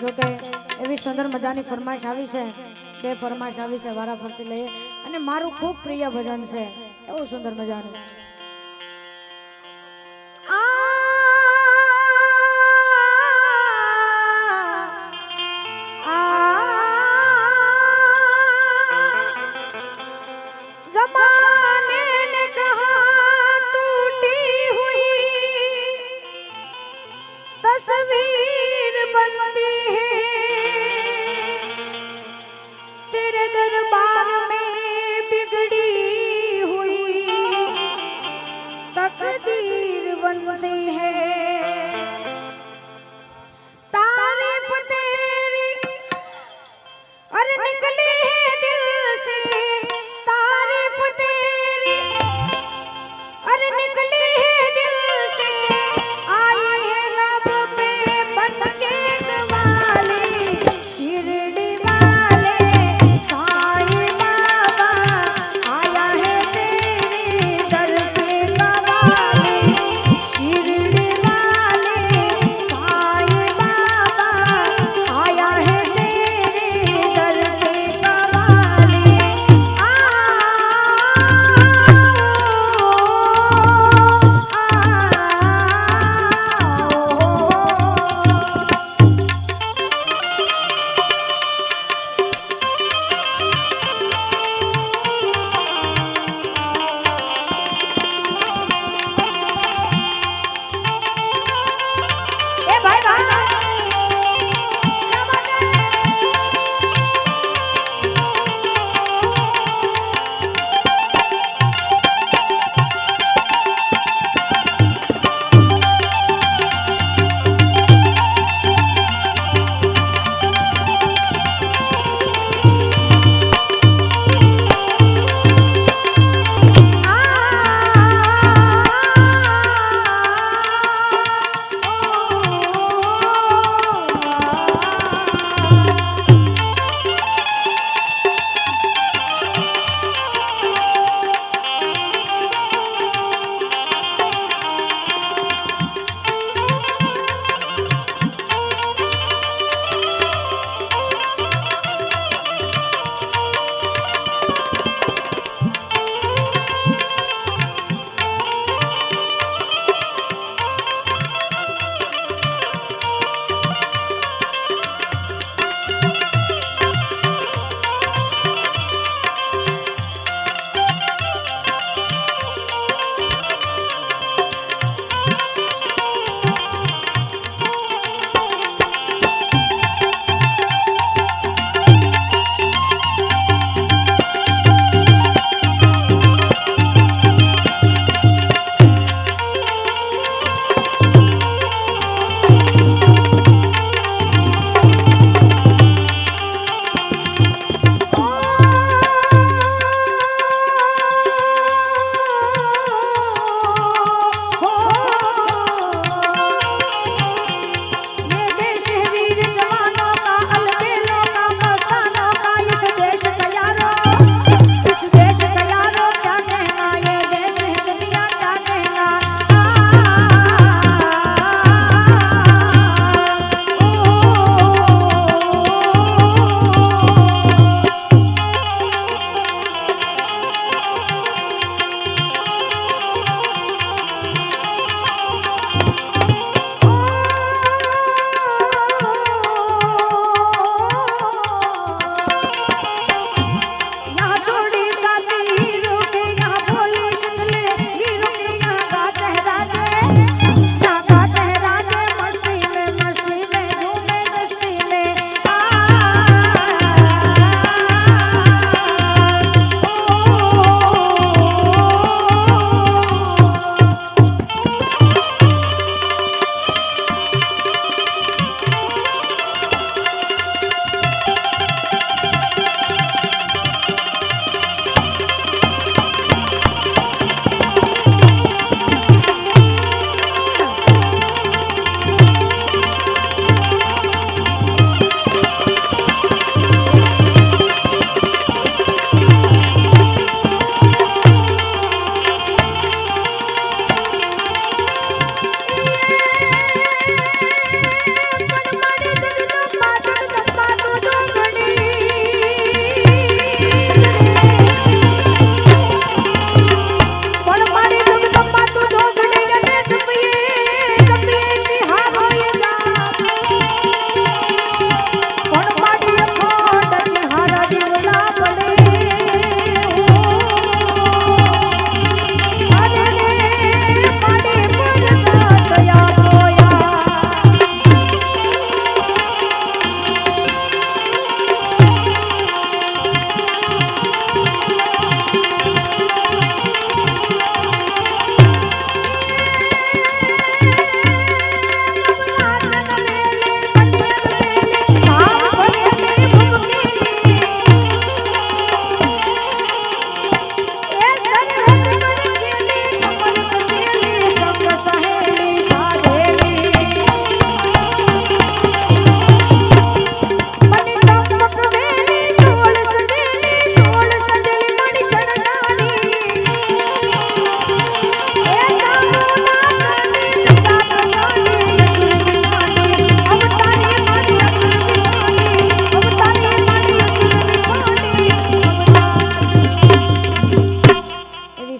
જો કે એવી સુંદર મજાની ફરમાઈશ આવી છે બે ફરમાઈશ આવી છે વારા ફરતી લઈએ. અને મારું ખૂબ પ્રિય ભજન છે. એવું સુંદર મજાનું. बनती है तारीफ तेरी अरे निकल